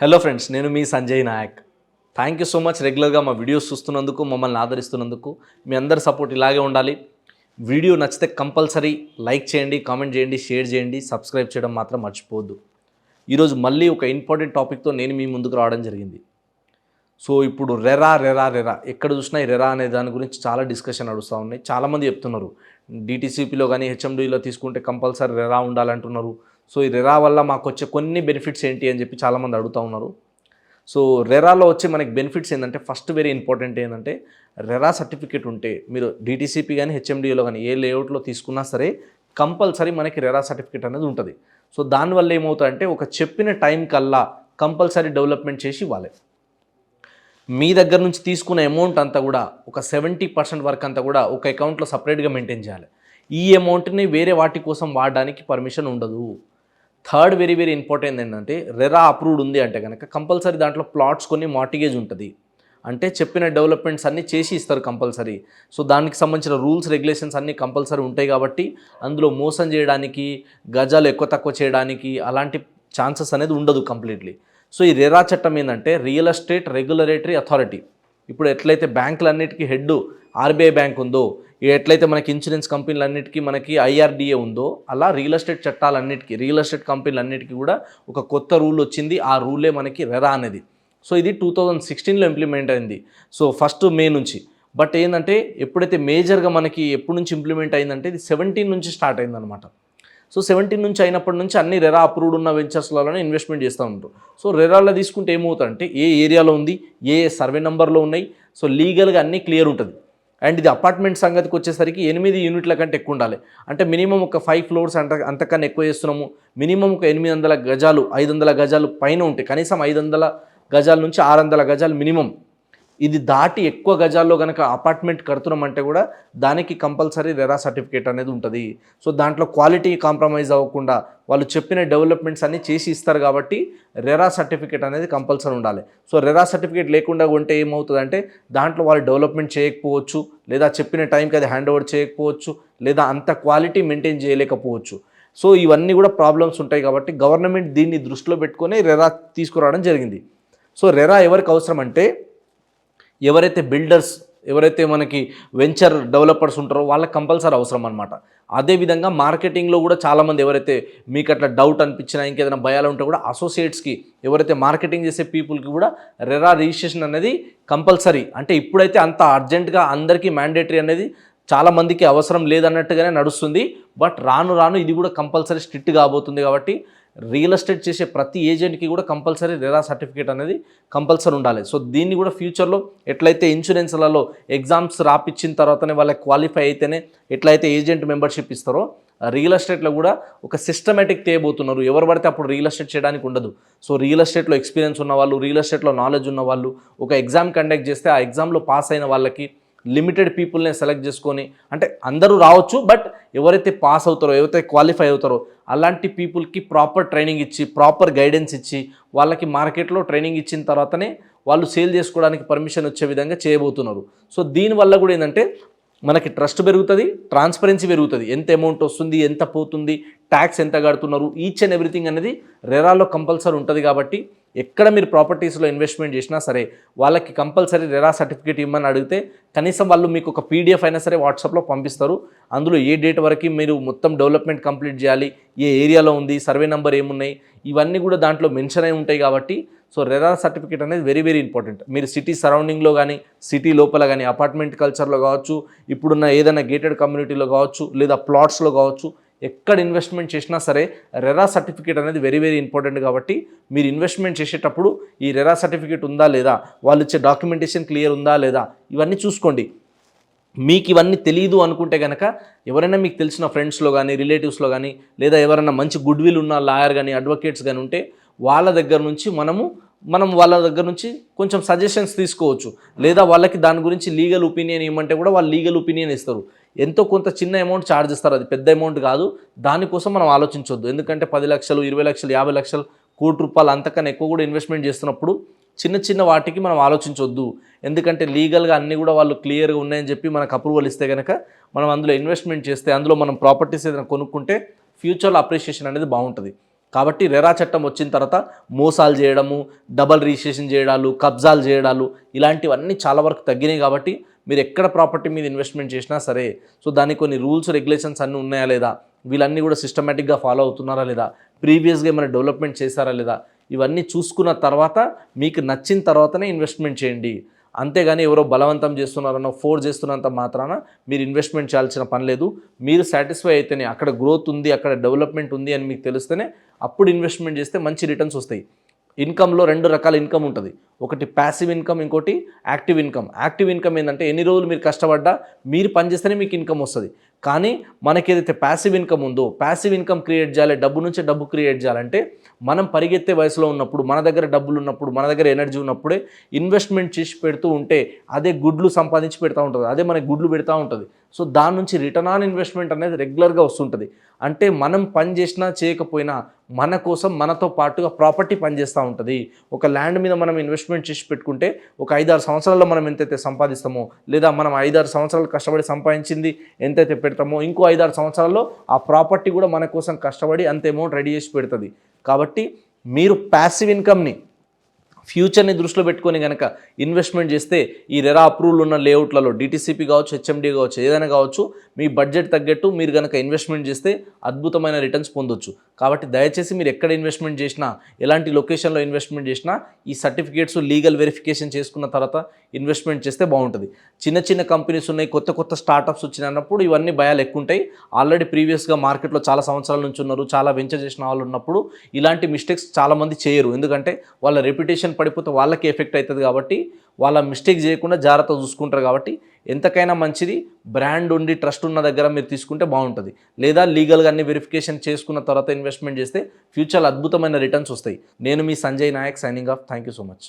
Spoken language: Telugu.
హలో ఫ్రెండ్స్ నేను మీ Sanjay Nayak. Thank you so much రెగ్యులర్గా మా వీడియోస్ చూస్తున్నందుకు మమ్మల్ని ఆదరిస్తున్నందుకు మీ అందరి సపోర్ట్ ఇలాగే ఉండాలి. వీడియో నచ్చితే కంపల్సరీ లైక్ చేయండి కామెంట్ చేయండి షేర్ చేయండి సబ్స్క్రైబ్ చేయడం మాత్రం మర్చిపోవద్దు. ఈరోజు మళ్ళీ ఒక ఇంపార్టెంట్ టాపిక్తో నేను మీ ముందుకు రావడం జరిగింది. సో ఇప్పుడు రెరా రెరా రెరా ఎక్కడ చూసినా ఈ రెరా అనే దాని గురించి చాలా డిస్కషన్ నడుస్తూ ఉన్నాయి. చాలామంది చెప్తున్నారు. డిటీసీపీలో కానీ హెచ్ఎండీలో తీసుకుంటే కంపల్సరీ రెరా ఉండాలంటున్నారు. సో ఈ రెరా వల్ల మాకు వచ్చే కొన్ని బెనిఫిట్స్ ఏంటి అని చెప్పి చాలామంది అడుగుతూ ఉన్నారు. సో రెరాలో వచ్చే మనకి బెనిఫిట్స్ ఏంటంటే ఫస్ట్ వెరీ ఇంపార్టెంట్ ఏంటంటే రెరా సర్టిఫికేట్ ఉంటే మీరు డిటిసిపి కానీ హెచ్ఎండిఏలో కానీ ఏ లేఅవుట్లో తీసుకున్నా సరే కంపల్సరీ మనకి రెరా సర్టిఫికేట్ అనేది ఉంటుంది. సో దానివల్ల ఏమవుతుందంటే ఒక చెప్పిన టైం కల్లా కంపల్సరీ డెవలప్మెంట్ చేసి ఇవ్వాలి. మీ దగ్గర నుంచి తీసుకున్న అమౌంట్ అంతా కూడా ఒక సెవెంటీ పర్సెంట్ వరకు అంతా కూడా ఒక అకౌంట్లో సపరేట్గా మెయింటైన్ చేయాలి. ఈ అమౌంట్ని వేరే వాటి కోసం వాడడానికి పర్మిషన్ ఉండదు. థర్డ్ వెరీ వెరీ ఇంపార్టెంట్ ఏంటంటే రెరా అప్రూవ్డ్ ఉంది అంటే కనుక కంపల్సరీ దాంట్లో ప్లాట్స్ కొన్ని మార్టిగేజ్ ఉంటుంది. అంటే చెప్పిన డెవలప్మెంట్స్ అన్నీ చేసి ఇస్తారు కంపల్సరీ. సో దానికి సంబంధించిన రూల్స్ రెగ్యులేషన్స్ అన్నీ కంపల్సరీ ఉంటాయి కాబట్టి అందులో మోసం చేయడానికి గజాలు ఎక్కువ తక్కువ చేయడానికి అలాంటి ఛాన్సెస్ అనేది ఉండదు కంప్లీట్లీ. సో ఈ రెరా చట్టం ఏంటంటే రియల్ ఎస్టేట్ రెగ్యులరేటరీ అథారిటీ. ఇప్పుడు ఎట్లయితే బ్యాంకులన్నిటికీ హెడ్ ఆర్బీఐ బ్యాంక్ ఉందో ఎట్లయితే మనకి ఇన్సూరెన్స్ కంపెనీలన్నిటికీ మనకి ఐఆర్డీఏ ఉందో అలా రియల్ ఎస్టేట్ చట్టాలన్నిటికీ రియల్ ఎస్టేట్ కంపెనీలన్నిటికీ కూడా ఒక కొత్త రూల్ వచ్చింది. ఆ రూలే మనకి రెరా అనేది. సో ఇది టూ థౌజండ్ సిక్స్టీన్లో ఇంప్లిమెంట్ అయింది. సో ఫస్ట్ మే నుంచి. బట్ ఏంటంటే ఎప్పుడైతే మేజర్గా మనకి ఎప్పటి నుంచి ఇంప్లిమెంట్ అయిందంటే ఇది సెవెంటీన్ నుంచి స్టార్ట్ అయిందనమాట సో సెవెంటీన్ నుంచి అయినప్పటి నుంచి అన్ని రెరా అప్రూవ్డ్ ఉన్న వెంచర్స్లలోనే ఇన్వెస్ట్మెంట్ చేస్తూ ఉంటారు. సో రెరాలో తీసుకుంటే ఏమవుతుందంటే ఏ ఏరియాలో ఉంది ఏ సర్వే నెంబర్లో ఉన్నాయి సో లీగల్గా అన్నీ క్లియర్ ఉంటుంది. అండ్ ఇది అపార్ట్మెంట్ సంగతికి వచ్చేసరికి ఎనిమిది యూనిట్ల కంటే ఎక్కువ ఉండాలి. అంటే మినిమం ఒక ఫైవ్ ఫ్లోర్స్ అంత అంతకన్నా ఎక్కువ చేస్తున్నాము. మినిమం ఒక ఎనిమిది వందల గజాలు ఐదు వందల గజాలు పైన ఉంటాయి. కనీసం ఐదు వందల గజాల నుంచి ఆరు వందల గజాలు మినిమం. ఇది దాటి ఎక్కువ గజాల్లో కనుక అపార్ట్మెంట్ కడుతున్నామంటే కూడా దానికి కంపల్సరీ రెరా సర్టిఫికేట్ అనేది ఉంటుంది. సో దాంట్లో క్వాలిటీ కాంప్రమైజ్ అవ్వకుండా వాళ్ళు చెప్పిన డెవలప్మెంట్స్ అన్నీ చేసి ఇస్తారు కాబట్టి రెరా సర్టిఫికేట్ అనేది కంపల్సరీ ఉండాలి. సో రెరా సర్టిఫికేట్ లేకుండా ఉంటే ఏమవుతుందంటే దాంట్లో వాళ్ళు డెవలప్మెంట్ చేయకపోవచ్చు లేదా చెప్పిన టైంకి అది హ్యాండ్ ఓవర్ చేయకపోవచ్చు లేదా అంత క్వాలిటీ మెయింటైన్ చేయలేకపోవచ్చు. సో ఇవన్నీ కూడా ప్రాబ్లమ్స్ ఉంటాయి కాబట్టి గవర్నమెంట్ దీన్ని దృష్టిలో పెట్టుకొని రెరా తీసుకురావడం జరిగింది. సో రెరా ఎవరికి అవసరం అంటే ఎవరైతే బిల్డర్స్ ఎవరైతే మనకి వెంచర్ డెవలపర్స్ ఉంటారో వాళ్ళకి కంపల్సరీ అవసరం అనమాట అదేవిధంగా మార్కెటింగ్లో కూడా చాలామంది ఎవరైతే మీకు అట్లా డౌట్ అనిపించినా ఇంకేదైనా భయాలు ఉంటే కూడా అసోసియేట్స్కి ఎవరైతే మార్కెటింగ్ చేసే పీపుల్కి కూడా రెరా రిజిస్ట్రేషన్ అనేది కంపల్సరీ. అంటే ఇప్పుడైతే అంత అర్జెంటుగా అందరికీ మ్యాండేటరీ అనేది చాలామందికి అవసరం లేదన్నట్టుగానే నడుస్తుంది. బట్ రాను రాను ఇది కూడా కంపల్సరీ స్ట్రిక్ట్ కాబోతుంది కాబట్టి రియల్ ఎస్టేట్ చేసే ప్రతి ఏజెంట్కి కూడా కంపల్సరీ రెరా సర్టిఫికేట్ అనేది కంపల్సరీ ఉండాలి. సో దీన్ని కూడా ఫ్యూచర్లో ఎట్లయితే ఇన్సూరెన్స్లలో ఎగ్జామ్స్ రాపిచ్చిన తర్వాతనే వాళ్ళకి క్వాలిఫై అయితేనే ఎట్లయితే ఏజెంట్ మెంబర్షిప్ ఇస్తారో రియల్ ఎస్టేట్లో కూడా ఒక సిస్టమేటిక్ తేయబోతున్నారు. ఎవరు పడితే అప్పుడు రియల్ ఎస్టేట్ చేయడానికి ఉండదు. సో రియల్ ఎస్టేట్లో ఎక్స్పీరియన్స్ ఉన్న వాళ్ళు రియల్ ఎస్టేట్లో నాలెడ్జ్ ఉన్న వాళ్ళు ఒక ఎగ్జామ్ కండక్ట్ చేస్తే ఆ ఎగ్జామ్లో పాస్ అయిన వాళ్ళకి లిమిటెడ్ పీపుల్నే సెలెక్ట్ చేసుకొని అంటే అందరూ రావచ్చు బట్ ఎవరైతే పాస్ అవుతారో ఎవరైతే క్వాలిఫై అవుతారో అలాంటి పీపుల్కి ప్రాపర్ ట్రైనింగ్ ఇచ్చి ప్రాపర్ గైడెన్స్ ఇచ్చి వాళ్ళకి మార్కెట్లో ట్రైనింగ్ ఇచ్చిన తర్వాతనే వాళ్ళు సేల్ చేసుకోవడానికి పర్మిషన్ వచ్చే విధంగా చేయబోతున్నారు. సో దీనివల్ల కూడా ఏంటంటే మనకి ట్రస్ట్ పెరుగుతుంది ట్రాన్స్పరెన్సీ పెరుగుతుంది. ఎంత అమౌంట్ వస్తుంది ఎంత పోతుంది ట్యాక్స్ ఎంత కడుతున్నారు ఈచ్ అండ్ ఎవ్రీథింగ్ అనేది రెరాలో కంపల్సరీ ఉంటుంది కాబట్టి ఎక్కడ మీరు ప్రాపర్టీస్లో ఇన్వెస్ట్మెంట్ చేసినా సరే వాళ్ళకి కంపల్సరీ రెరా సర్టిఫికేట్ ఇవ్వమని అడిగితే కనీసం వాళ్ళు మీకు ఒక పీడిఎఫ్ అయినా సరే వాట్సాప్లో పంపిస్తారు. అందులో ఏ డేట్ వరకు మీరు మొత్తం డెవలప్మెంట్ కంప్లీట్ చేయాలి ఏ ఏరియాలో ఉంది సర్వే నెంబర్ ఏమున్నాయి ఇవన్నీ కూడా దాంట్లో మెన్షన్ అయి ఉంటాయి కాబట్టి సో రెరా సర్టిఫికేట్ అనేది వెరీ వెరీ ఇంపార్టెంట్. మీరు సిటీ సరౌండింగ్లో కానీ సిటీ లోపల కానీ అపార్ట్మెంట్ కల్చర్లో కావచ్చు ఇప్పుడున్న ఏదైనా గేటెడ్ కమ్యూనిటీలో కావచ్చు లేదా ప్లాట్స్లో కావచ్చు ఎక్కడ ఇన్వెస్ట్మెంట్ చేసినా సరే రెరా సర్టిఫికేట్ అనేది వెరీ వెరీ ఇంపార్టెంట్ కాబట్టి మీరు ఇన్వెస్ట్మెంట్ చేసేటప్పుడు ఈ రెరా సర్టిఫికేట్ ఉందా లేదా వాళ్ళు ఇచ్చే డాక్యుమెంటేషన్ క్లియర్ ఉందా లేదా ఇవన్నీ చూసుకోండి. మీకు ఇవన్నీ తెలియదు అనుకుంటే కనుక ఎవరైనా మీకు తెలిసిన ఫ్రెండ్స్లో కానీ రిలేటివ్స్లో కానీ లేదా ఎవరైనా మంచి గుడ్ విల్ ఉన్న లాయర్ కానీ అడ్వకేట్స్ కానీ ఉంటే వాళ్ళ దగ్గర నుంచి మనము మనం వాళ్ళ దగ్గర నుంచి కొంచెం సజెషన్స్ తీసుకోవచ్చు. లేదా వాళ్ళకి దాని గురించి లీగల్ ఒపీనియన్ ఇవ్వమంటే కూడా వాళ్ళు లీగల్ ఒపీనియన్ ఇస్తారు. ఎంతో కొంత చిన్న అమౌంట్ ఛార్జ్ ఇస్తారు. అది పెద్ద అమౌంట్ కాదు. దానికోసం మనం ఆలోచించవద్దు ఎందుకంటే పది లక్షలు ఇరవై లక్షలు యాభై లక్షలు కోటి రూపాయలు అంతకన్నా ఎక్కువ కూడా ఇన్వెస్ట్మెంట్ చేస్తున్నప్పుడు చిన్న చిన్న వాటికి మనం ఆలోచించవద్దు ఎందుకంటే లీగల్గా అన్నీ కూడా వాళ్ళు క్లియర్గా ఉన్నాయని చెప్పి మనకు అప్రూవల్ ఇస్తే కనుక మనం అందులో ఇన్వెస్ట్మెంట్ చేస్తే అందులో మనం ప్రాపర్టీస్ ఏదైనా కొనుక్కుంటే ఫ్యూచర్లో అప్రిషియేషన్ అనేది బాగుంటుంది. కాబట్టి రెరా చట్టం వచ్చిన తర్వాత మోసాలు చేయడము డబల్ రిజిస్ట్రేషన్ చేయడాలు కబ్జాలు చేయడాలు ఇలాంటివన్నీ చాలా వరకు తగ్గినాయి కాబట్టి మీరు ఎక్కడ ప్రాపర్టీ మీద ఇన్వెస్ట్మెంట్ చేసినా సరే సో దానికి కొన్ని రూల్స్ రెగ్యులేషన్స్ అన్నీ ఉన్నాయా లేదా? వీళ్ళన్నీ కూడా సిస్టమేటిక్గా ఫాలో అవుతున్నారా లేదా? ప్రీవియస్గా ఏమైనా డెవలప్మెంట్ చేశారా లేదా? ఇవన్నీ చూసుకున్న తర్వాత మీకు నచ్చిన తర్వాతనే ఇన్వెస్ట్మెంట్ చేయండి. అంతేగాని ఎవరో బలవంతం చేస్తున్నారనో ఫోర్స్ చేస్తున్నంత మాత్రాన మీరు ఇన్వెస్ట్మెంట్ చేయాల్సిన పని లేదు. మీరు సాటిస్ఫై అయితేనే అక్కడ గ్రోత్ ఉంది అక్కడ డెవలప్మెంట్ ఉంది అని మీకు తెలిస్తేనే అప్పుడు ఇన్వెస్ట్మెంట్ చేస్తే మంచి రిటర్న్స్ వస్తాయి. ఇన్కంలో రెండు రకాల ఇన్కమ్ ఉంటుంది. ఒకటి ప్యాసివ్ ఇన్కమ్ ఇంకోటి యాక్టివ్ ఇన్కమ్ యాక్టివ్ ఇన్కమ్ ఏంటంటే ఎన్ని రోజులు మీరు కష్టపడ్డా మీరు పని చేస్తేనే మీకు ఇన్కమ్ వస్తుంది. కానీ మనకి ఏదైతే ప్యాసివ్ ఇన్కమ్ ఉందో ప్యాసివ్ ఇన్కమ్ క్రియేట్ చేయాలి డబ్బు నుంచి డబ్బు క్రియేట్ చేయాలంటే మనం పరిగెత్తే వయసులో ఉన్నప్పుడు మన దగ్గర డబ్బులు ఉన్నప్పుడు మన దగ్గర ఎనర్జీ ఉన్నప్పుడే ఇన్వెస్ట్మెంట్ చేసి పెడుతూ ఉంటే అదే గుడ్లు సంపాదించి పెడతా ఉంటుంది. అదే మనకి గుడ్లు పెడతా ఉంటుంది. సో దాని నుంచి రిటర్న్ ఆన్ ఇన్వెస్ట్మెంట్ అనేది రెగ్యులర్గా వస్తుంటుంది. అంటే మనం పని చేసినా చేయకపోయినా మన కోసం మనతో పాటుగా ప్రాపర్టీ పనిచేస్తూ ఉంటుంది. ఒక ల్యాండ్ మీద మనం ఇన్వెస్ట్మెంట్ చేసి పెట్టుకుంటే ఒక ఐదారు సంవత్సరాల్లో మనం ఎంతైతే సంపాదిస్తామో లేదా మనం ఐదారు సంవత్సరాలు కష్టపడి సంపాదించింది ఎంతైతే పెడతామో ఇంకో ఐదారు సంవత్సరాల్లో ఆ ప్రాపర్టీ కూడా మన కోసం కష్టపడి అంత అమౌంట్ రెడీ చేసి పెడుతుంది. కాబట్టి మీరు ప్యాసివ్ ఇన్కమ్ని ఫ్యూచర్ని దృష్టిలో పెట్టుకొని కనుక ఇన్వెస్ట్మెంట్ చేస్తే ఈ రెరా అప్రూవల్ ఉన్న లేఅవుట్లలో డిటీసీపీ కావచ్చు హెచ్ఎండి కావచ్చు ఏదైనా కావచ్చు మీ బడ్జెట్ తగ్గట్టు మీరు కనుక ఇన్వెస్ట్మెంట్ చేస్తే అద్భుతమైన రిటర్న్స్ పొందొచ్చు. కాబట్టి దయచేసి మీరు ఎక్కడ ఇన్వెస్ట్మెంట్ చేసినా ఎలాంటి లొకేషన్లో ఇన్వెస్ట్మెంట్ చేసినా ఈ సర్టిఫికేట్స్ లీగల్ వెరిఫికేషన్ చేసుకున్న తర్వాత ఇన్వెస్ట్మెంట్ చేస్తే బాగుంటుంది. చిన్న చిన్న కంపెనీస్ ఉన్నాయి కొత్త కొత్త స్టార్టప్స్ వచ్చినప్పుడు ఇవన్నీ భయాలు ఎక్కువ ఉంటాయి ఆల్రెడీ ప్రీవియస్గా మార్కెట్లో చాలా సంవత్సరాల నుంచి ఉన్నారు చాలా వెంచర్ చేసిన వాళ్ళు ఉన్నప్పుడు ఇలాంటి మిస్టేక్స్ చాలామంది చేయరు. ఎందుకంటే వాళ్ళ రెప్యుటేషన్ పడిపోతే వాళ్ళకి ఎఫెక్ట్ అవుతుంది కాబట్టి వాళ్ళ మిస్టేక్ చేయకుండా జాగ్రత్త చూసుకుంటారు కాబట్టి ఎంతకైనా మంచిది బ్రాండ్ ఉండి ట్రస్ట్ ఉన్న దగ్గర మీరు తీసుకుంటే బాగుంటుంది. లేదా లీగల్గా అన్ని వెరిఫికేషన్ చేసుకున్న తర్వాత ఇన్వెస్ట్మెంట్ చేస్తే ఫ్యూచర్లో అద్భుతమైన రిటర్న్స్ వస్తాయి. నేను మీ Sanjay Nayak signing off thank you so much